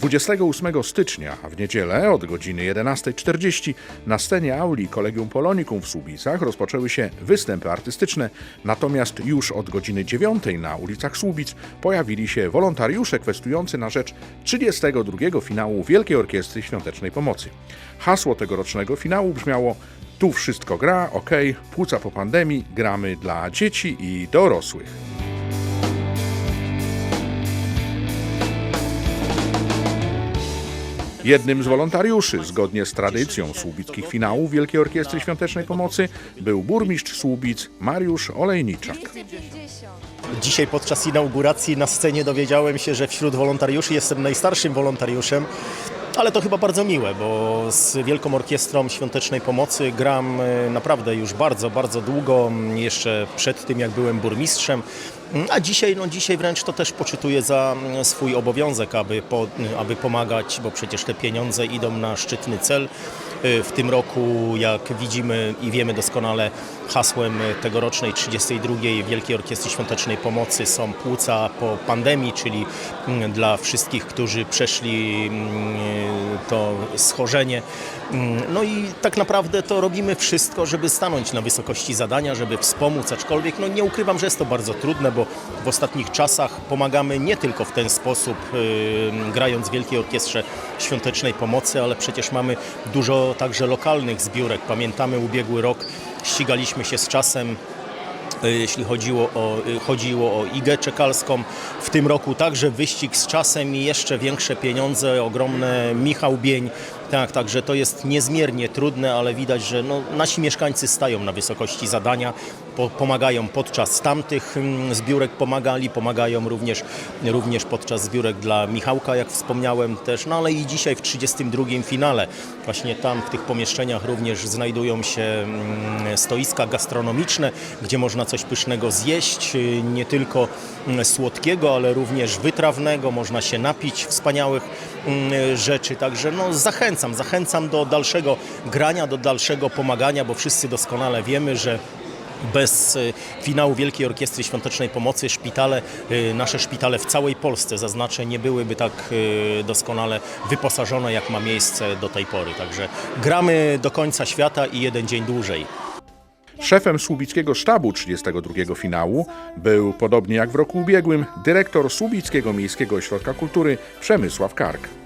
28 stycznia, w niedzielę od godziny 11.40 na scenie auli Kolegium Polonikum w Słubicach rozpoczęły się występy artystyczne, natomiast już od godziny 9 na ulicach Słubic pojawili się wolontariusze kwestujący na rzecz 32 finału Wielkiej Orkiestry Świątecznej Pomocy. Hasło tegorocznego finału brzmiało Tu wszystko gra, ok, płuca po pandemii, gramy dla dzieci i dorosłych. Jednym z wolontariuszy, zgodnie z tradycją słubickich finałów Wielkiej Orkiestry Świątecznej Pomocy, był burmistrz Słubic Mariusz Olejniczak. Dzisiaj podczas inauguracji na scenie dowiedziałem się, że wśród wolontariuszy jestem najstarszym wolontariuszem. Ale to chyba bardzo miłe, bo z Wielką Orkiestrą Świątecznej Pomocy gram e, naprawdę już bardzo, bardzo długo, jeszcze przed tym jak byłem burmistrzem. A dzisiaj, no dzisiaj wręcz to też poczytuję za mm, swój obowiązek, aby, po, aby pomagać, bo przecież te pieniądze idą na szczytny cel. E, W tym roku, jak widzimy i wiemy doskonale, hasłem tegorocznej 32. Wielkiej Orkiestry Świątecznej Pomocy są płuca po pandemii, czyli mm, dla wszystkich, którzy przeszli mm, to schorzenie. No i tak naprawdę to robimy wszystko, żeby stanąć na wysokości zadania, żeby wspomóc, aczkolwiek no nie ukrywam, że jest to bardzo trudne, bo w ostatnich czasach pomagamy nie tylko w ten sposób, grając w Wielkiej Orkiestrze Świątecznej Pomocy, ale przecież mamy dużo także lokalnych zbiórek. Pamiętamy ubiegły rok, ścigaliśmy się z czasem E, jeśli chodziło o, e, chodziło o Igę Czekalską. W tym roku także wyścig z czasem i jeszcze większe pieniądze, ogromne Michał Bień. Tak, także to jest niezmiernie trudne, ale widać, że no, nasi mieszkańcy stają na wysokości zadania, po, pomagają podczas tamtych mm, zbiórek, pomagali, pomagają również, również podczas zbiórek dla Michałka, jak wspomniałem też, no ale i dzisiaj w 32 finale. Właśnie tam w tych pomieszczeniach również znajdują się mm, stoiska gastronomiczne, gdzie można coś pysznego zjeść, y, nie tylko mm, słodkiego, ale również wytrawnego, można się napić wspaniałych rzeczy, także no zachęcam, zachęcam do dalszego grania, do dalszego pomagania, bo wszyscy doskonale wiemy, że bez y, finału Wielkiej Orkiestry Świątecznej Pomocy szpitale, y, nasze szpitale w całej Polsce, zaznaczę, nie byłyby tak y, doskonale wyposażone, jak ma miejsce do tej pory. Także gramy do końca świata i jeden dzień dłużej. Szefem słubickiego sztabu 32 finału był, podobnie jak w roku ubiegłym, dyrektor Słubickiego Miejskiego Ośrodka Kultury Przemysław Kark.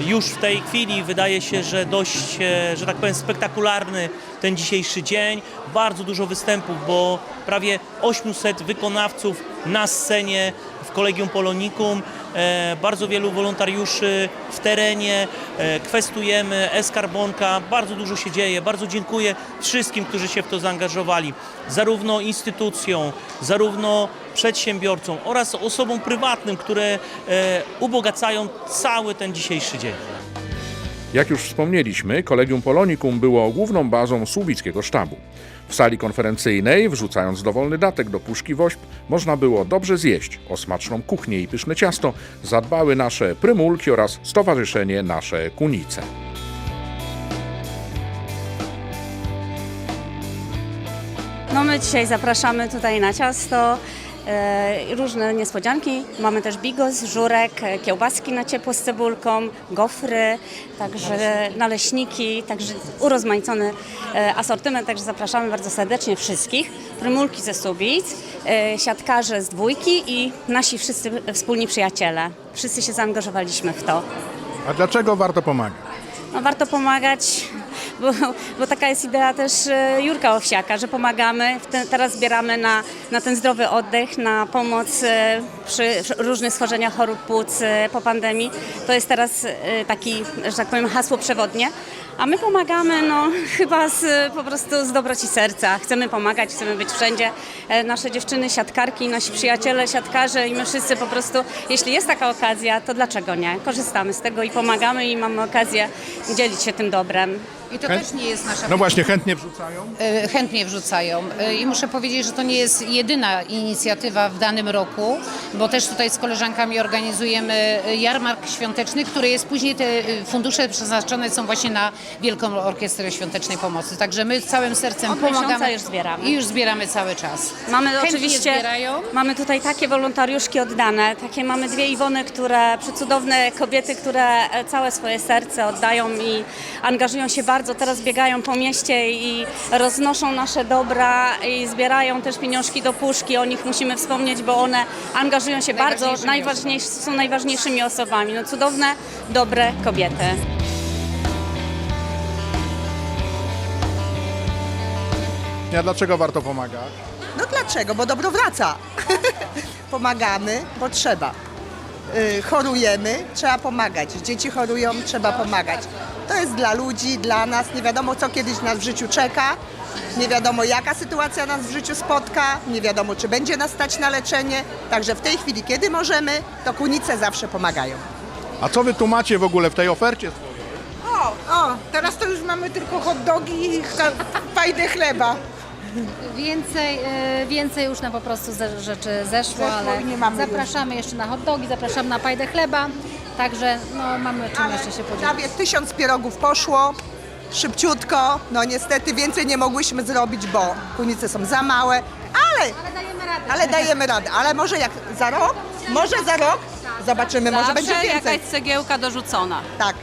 Już w tej chwili wydaje się, że dość, e, że tak powiem, spektakularny ten dzisiejszy dzień. Bardzo dużo występów, bo prawie 800 wykonawców na scenie w Kolegium Polonikum, e, bardzo wielu wolontariuszy w terenie, e, kwestujemy, eskarbonka, bardzo dużo się dzieje. Bardzo dziękuję wszystkim, którzy się w to zaangażowali, zarówno instytucjom, zarówno przedsiębiorcom oraz osobom prywatnym, które e, ubogacają cały ten dzisiejszy dzień. Jak już wspomnieliśmy, Kolegium Polonikum było główną bazą słubickiego sztabu. W sali konferencyjnej, wrzucając dowolny datek do puszki woźb, można było dobrze zjeść. O smaczną kuchnię i pyszne ciasto zadbały nasze prymulki oraz stowarzyszenie Nasze Kunice. No my dzisiaj zapraszamy tutaj na ciasto, różne niespodzianki. Mamy też bigos, żurek, e, kiełbaski na ciepło z cebulką, gofry, także naleśniki, także urozmaicony e, asortyment, także zapraszamy bardzo serdecznie wszystkich. Prymulki ze Subic, e, siatkarze z dwójki i nasi wszyscy wspólni przyjaciele. Wszyscy się zaangażowaliśmy w to. A dlaczego warto pomagać? No, warto pomagać, bo, bo taka jest idea też e, Jurka Owsiaka, że pomagamy. Teraz zbieramy na, na ten zdrowy oddech, na pomoc e, przy różnych schorzeniach chorób płuc e, po pandemii. To jest teraz taki, że tak powiem, hasło przewodnie. A my pomagamy no, chyba z, po prostu z dobroci serca. Chcemy pomagać, chcemy być wszędzie. Nasze dziewczyny siatkarki, nasi przyjaciele siatkarze i my wszyscy po prostu, jeśli jest taka okazja, to dlaczego nie? Korzystamy z tego i pomagamy i mamy okazję dzielić się tym dobrem. I to Chęt- też nie jest nasza No właśnie, chętnie wrzucają. e, chętnie wrzucają. E, I muszę powiedzieć, że to nie jest jedyna inicjatywa w danym roku, bo też tutaj z koleżankami organizujemy e, jarmark świąteczny, który jest później, te e, fundusze przeznaczone są właśnie na Wielką Orkiestrę Świątecznej Pomocy. Także my całym sercem Od miesiąca pomagamy. już zbieramy. I już zbieramy cały czas. Mamy Chętnie oczywiście, zbierają. mamy tutaj takie wolontariuszki oddane, takie mamy dwie Iwony, które, przecudowne kobiety, które e, całe swoje serce oddają i angażują się bardzo, teraz biegają po mieście i roznoszą nasze dobra i zbierają też pieniążki do puszki, o nich musimy wspomnieć, bo one angażują się bardzo, Najważniejszymi najważniejsze, są najważniejszymi osobami, no cudowne, dobre kobiety. A dlaczego warto pomagać? No dlaczego? Bo dobro wraca. Pomagamy, bo trzeba. Y, chorujemy, trzeba pomagać. Dzieci chorują, trzeba pomagać. To jest dla ludzi, dla nas. Nie wiadomo, co kiedyś nas w życiu czeka. Nie wiadomo, jaka sytuacja nas w życiu spotka. Nie wiadomo, czy będzie nas stać na leczenie. Także w tej chwili, kiedy możemy, to kunice zawsze pomagają. A co wy tu macie w ogóle w tej ofercie? O, o, teraz to już mamy tylko hot dogi i fajdę chleba. Więcej, e, więcej już nam po prostu ze, rzeczy zeszło, Zeszło ale nie mamy zapraszamy jeszcze na hot dogi, zapraszamy na pajdę chleba, także no, mamy czym jeszcze się podzielić. Prawie tysiąc pierogów poszło. Szybciutko. No niestety więcej nie mogłyśmy zrobić, bo kunice są za małe. Ale Ale dajemy radę. Ale dajemy radę. Ale może jak za rok? Może za rok? Zobaczymy, może będzie więcej. jakaś cegiełka dorzucona. Tak.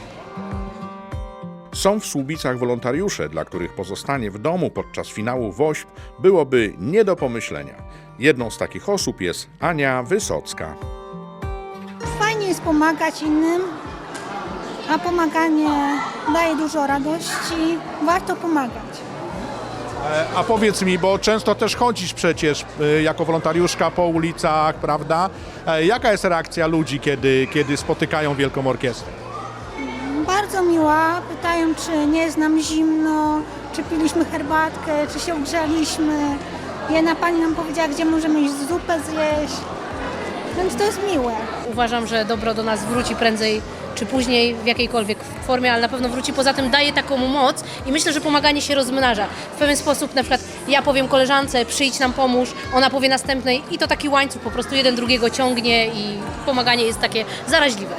Są w Słubicach wolontariusze, dla których pozostanie w domu podczas finału WOŚP byłoby nie do pomyślenia. Jedną z takich osób jest Ania Wysocka. Pomagać innym, a pomaganie daje dużo radości. Warto pomagać. E, A powiedz mi, bo często też chodzisz przecież y, jako wolontariuszka po ulicach, prawda? E, Jaka jest reakcja ludzi, kiedy, kiedy spotykają Wielką Orkiestrę? Bardzo miła. Pytają, czy nie jest nam zimno, czy piliśmy herbatkę, czy się ogrzaliśmy. Jedna pani nam powiedziała, gdzie możemy iść zupę zjeść. Więc to jest miłe. Uważam, że dobro do nas wróci prędzej czy później w jakiejkolwiek formie, ale na pewno wróci. Poza tym daje taką moc i myślę, że pomaganie się rozmnaża. W pewien sposób na przykład ja powiem koleżance, przyjdź nam pomóż, ona powie następnej i to taki łańcuch po prostu jeden drugiego ciągnie i pomaganie jest takie zaraźliwe.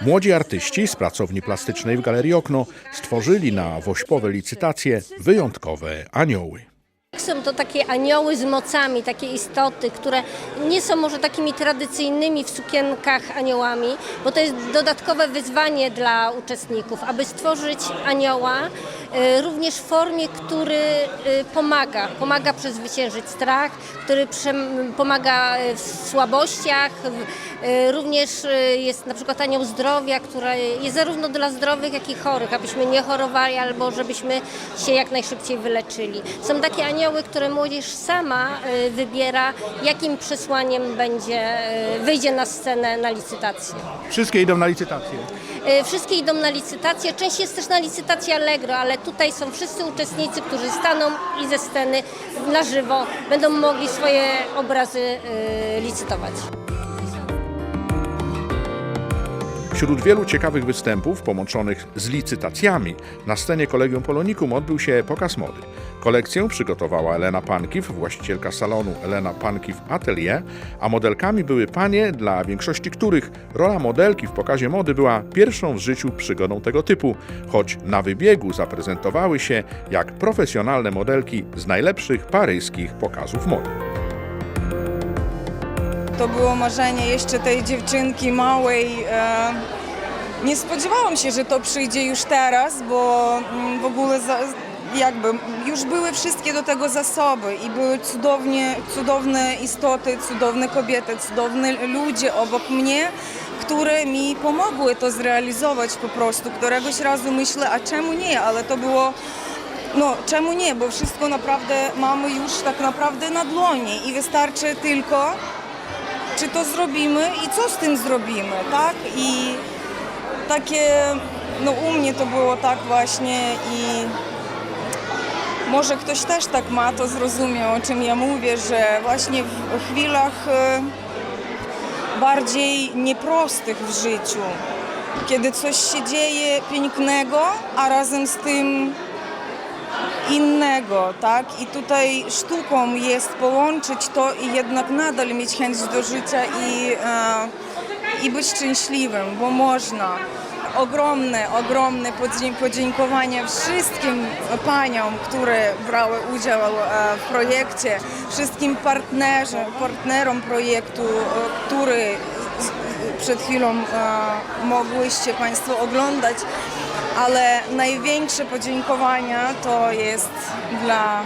Młodzi artyści z pracowni plastycznej w Galerii Okno stworzyli na wośpowe licytacje wyjątkowe anioły. Są to takie anioły z mocami, takie istoty, które nie są może takimi tradycyjnymi w sukienkach aniołami, bo to jest dodatkowe wyzwanie dla uczestników, aby stworzyć anioła e, również w formie, który e, pomaga. Pomaga przezwyciężyć strach, który pomaga e, w słabościach. Również jest na przykład anioł zdrowia, który jest zarówno dla zdrowych, jak i chorych, abyśmy nie chorowali albo żebyśmy się jak najszybciej wyleczyli. Są takie anioły, które młodzież sama e, wybiera, jakim przesłaniem będzie, e, wyjdzie na scenę na licytację. Wszystkie idą na licytację. E, Wszystkie idą na licytację, część jest też na licytację Allegro, ale tutaj są wszyscy uczestnicy, którzy staną i ze sceny na żywo będą mogli swoje obrazy licytować. Wśród wielu ciekawych występów połączonych z licytacjami na scenie Kolegium Polonikum odbył się pokaz mody. Kolekcję przygotowała Elena Pankiw, właścicielka salonu Elena Pankiw Atelier, a modelkami były panie, dla większości których rola modelki w pokazie mody była pierwszą w życiu przygodą tego typu, choć na wybiegu zaprezentowały się jak profesjonalne modelki z najlepszych paryskich pokazów mody. To było marzenie jeszcze tej dziewczynki małej. E, nie spodziewałam się, że to przyjdzie już teraz, bo mm, w ogóle za, jakby już były wszystkie do tego zasoby i były cudownie, cudowne istoty, cudowne kobiety, cudowne ludzie obok mnie, które mi pomogły to zrealizować po prostu. Któregoś razu myślę, a czemu nie, ale to było no, czemu nie, bo wszystko naprawdę mamy już tak naprawdę na dłoni i wystarczy tylko, czy to zrobimy i co z tym zrobimy, tak? I takie, no u mnie to było tak właśnie i może ktoś też tak ma, to zrozumie, o czym ja mówię, że właśnie w chwilach e, bardziej nieprostych w życiu, kiedy coś się dzieje pięknego, a razem z tym innego, tak? I tutaj sztuką jest połączyć to i jednak nadal mieć chęć do życia i, e, i być szczęśliwym, bo można. Ogromne, ogromne podziękowania wszystkim paniom, które brały udział e, w projekcie, wszystkim partnerzom, partnerom projektu, e, który przed chwilą e, mogłyście Państwo oglądać, ale największe podziękowania to jest dla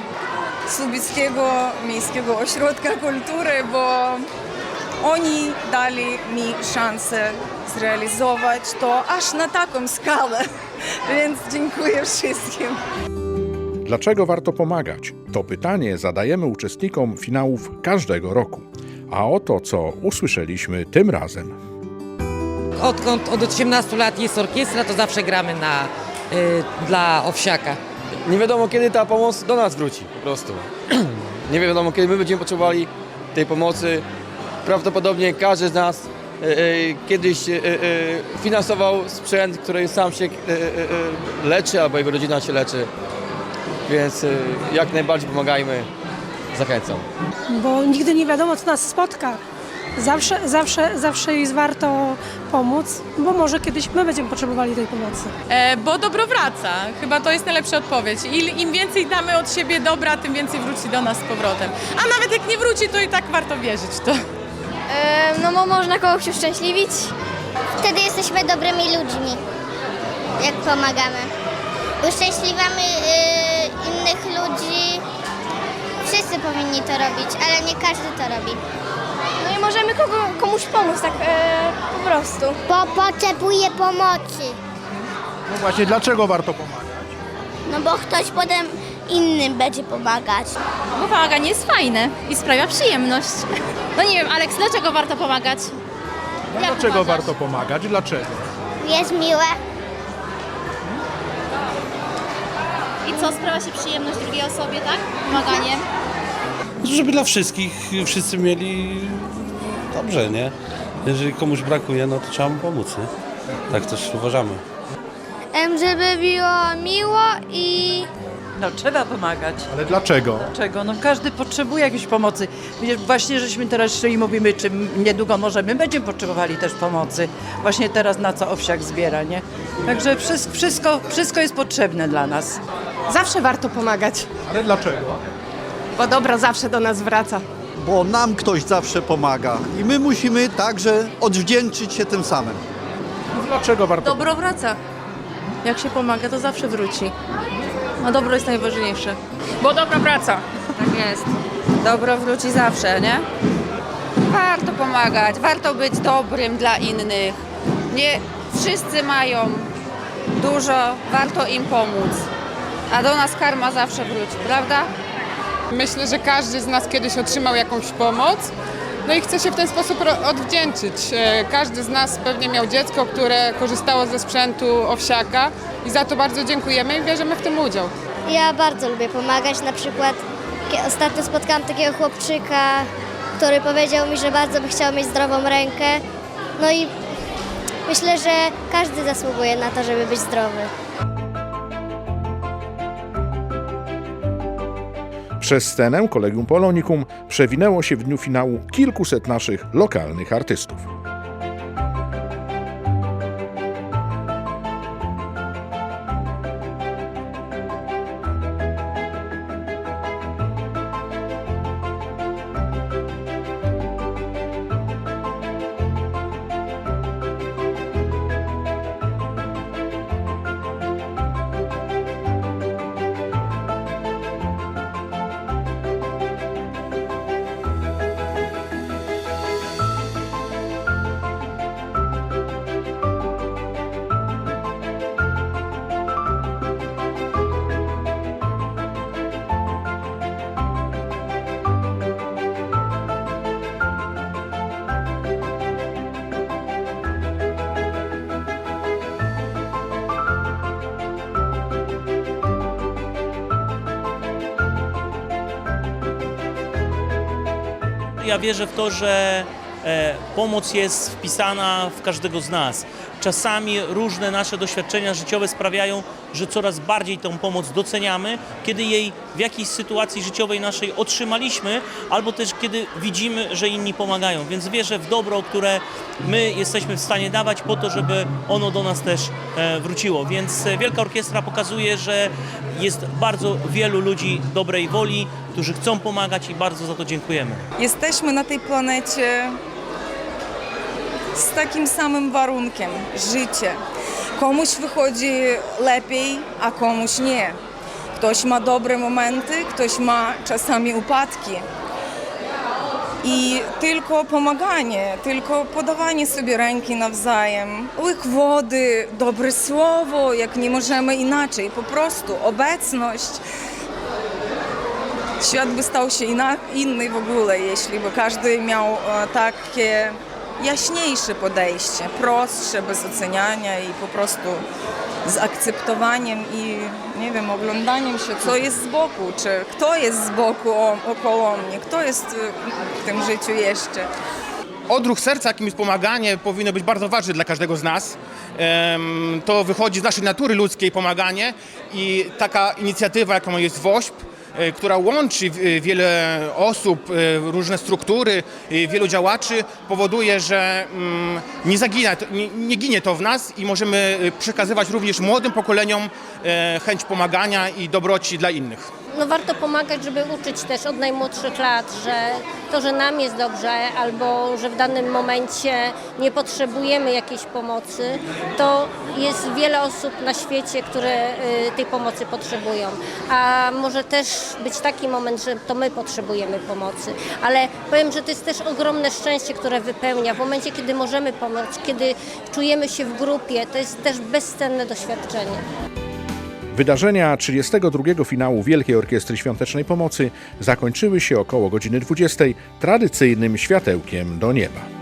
Słubickiego Miejskiego Ośrodka Kultury, bo oni dali mi szansę zrealizować to aż na taką skalę, więc dziękuję wszystkim. Dlaczego warto pomagać? To pytanie zadajemy uczestnikom finałów każdego roku. A oto co usłyszeliśmy tym razem. Odkąd od 18 lat jest orkiestra, to zawsze gramy na, y, dla Owsiaka. Nie wiadomo kiedy ta pomoc do nas wróci po prostu. Nie wiadomo kiedy my będziemy potrzebowali tej pomocy. Prawdopodobnie każdy z nas e, e, kiedyś e, e, finansował sprzęt, który sam się e, e, e, leczy albo jego rodzina się leczy. Więc e, jak najbardziej pomagajmy. Zachęcam. Bo nigdy nie wiadomo, co nas spotka. Zawsze, zawsze, zawsze jest warto pomóc, bo może kiedyś my będziemy potrzebowali tej pomocy. E, bo dobro wraca. Chyba to jest najlepsza odpowiedź. I, Im więcej damy od siebie dobra, tym więcej wróci do nas z powrotem. A nawet jak nie wróci, to i tak warto wierzyć w to. no bo można kogoś uszczęśliwić. Wtedy jesteśmy dobrymi ludźmi, jak pomagamy. Uszczęśliwiamy y, innych ludzi. Wszyscy powinni to robić, ale nie każdy to robi. Możemy kogo, komuś pomóc, tak po prostu. Bo potrzebuje pomocy. No właśnie, dlaczego warto pomagać? No bo ktoś potem innym będzie pomagać. Bo pomaganie jest fajne i sprawia przyjemność. No nie wiem, Aleks, dlaczego warto pomagać? No dlaczego warto pomagać? Dlaczego? Jest miłe. I co, sprawia się przyjemność drugiej osobie, tak? Pomaganiem? Żeby dla wszystkich, wszyscy mieli dobrze, nie? Jeżeli komuś brakuje, no to trzeba mu pomóc, nie? Tak też uważamy. Żeby było miło i No trzeba pomagać. Ale dlaczego? Czego? No każdy potrzebuje jakiejś pomocy. Przecież właśnie żeśmy teraz szli i mówimy, czy niedługo może my będziemy potrzebowali też pomocy. Właśnie teraz na co owsiak zbiera, nie? Także wszystko, wszystko, wszystko jest potrzebne dla nas. Zawsze warto pomagać, Ale dlaczego? bo dobro zawsze do nas wraca. Bo nam ktoś zawsze pomaga i my musimy także odwdzięczyć się tym samym. Dlaczego warto Dobro wraca. Jak się pomaga, to zawsze wróci. A dobro jest najważniejsze. Bo dobro wraca. Tak jest. Dobro wróci zawsze, nie? Warto pomagać, warto być dobrym dla innych. Nie wszyscy mają dużo, warto im pomóc. A do nas karma zawsze wróci, prawda? Myślę, że każdy z nas kiedyś otrzymał jakąś pomoc. No i chce się w ten sposób odwdzięczyć. E, Każdy z nas pewnie miał dziecko, które korzystało ze sprzętu owsiaka i za to bardzo dziękujemy i bierzemy w tym udział. Ja bardzo lubię pomagać. Na przykład ostatnio spotkałam takiego chłopczyka, który powiedział mi, że bardzo by chciał mieć zdrową rękę. No i myślę, że każdy zasługuje na to, żeby być zdrowy. Przez scenę Kolegium Polonikum przewinęło się w dniu finału kilkuset naszych lokalnych artystów. Ja wierzę w to, że e, pomoc jest wpisana w każdego z nas. Czasami różne nasze doświadczenia życiowe sprawiają, że coraz bardziej tą pomoc doceniamy, kiedy jej w jakiejś sytuacji życiowej naszej otrzymaliśmy, albo też kiedy widzimy, że inni pomagają. Więc wierzę w dobro, które my jesteśmy w stanie dawać po to, żeby ono do nas też e, wróciło. Więc e, Wielka Orkiestra pokazuje, że jest bardzo wielu ludzi dobrej woli, którzy chcą pomagać i bardzo za to dziękujemy. Jesteśmy na tej planecie z takim samym warunkiem życie. Komuś wychodzi lepiej, a komuś nie. Ktoś ma dobre momenty, ktoś ma czasami upadki. I tylko pomaganie, tylko podawanie sobie ręki nawzajem, łyk wody, dobre słowo, jak nie możemy inaczej, po prostu obecność. Świat by stał się inny w ogóle, jeśli by każdy miał e, takie jaśniejsze podejście, prostsze, bez oceniania i po prostu z akceptowaniem i nie wiem, oglądaniem się, co jest z boku, czy kto jest z boku o, około mnie, kto jest e, w tym życiu jeszcze. Odruch serca, jakim jest pomaganie, powinno być bardzo ważny dla każdego z nas. To wychodzi z naszej natury ludzkiej pomaganie i taka inicjatywa, jaką jest WOŚP, która łączy w- wiele osób, e, różne struktury, e, wielu działaczy, powoduje, że mm, nie, zagina, to- nie, nie ginie to w nas i możemy e, przekazywać również młodym pokoleniom e, chęć pomagania i dobroci dla innych. No warto pomagać, żeby uczyć też od najmłodszych lat, że to, że nam jest dobrze albo że w danym momencie nie potrzebujemy jakiejś pomocy, to jest wiele osób na świecie, które y, tej pomocy potrzebują. A może też być taki moment, że to my potrzebujemy pomocy. Ale powiem, że to jest też ogromne szczęście, które wypełnia. W momencie, kiedy możemy pomóc, kiedy czujemy się w grupie, to jest też bezcenne doświadczenie. Wydarzenia 32. finału Wielkiej Orkiestry Świątecznej Pomocy zakończyły się około godziny 20 tradycyjnym światełkiem do nieba.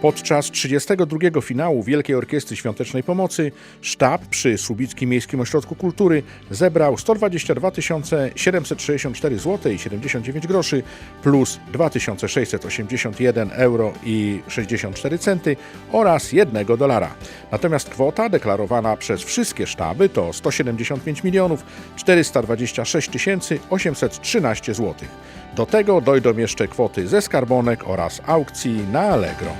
Podczas 32. finału Wielkiej Orkiestry Świątecznej Pomocy sztab przy Słubickim Miejskim Ośrodku Kultury zebrał 122 764 zł i 79 groszy plus 2681 euro i 64 centy oraz 1 dolara. Natomiast kwota deklarowana przez wszystkie sztaby to 175 milionów 426 813 zł. Do tego dojdą jeszcze kwoty ze skarbonek oraz aukcji na Allegro.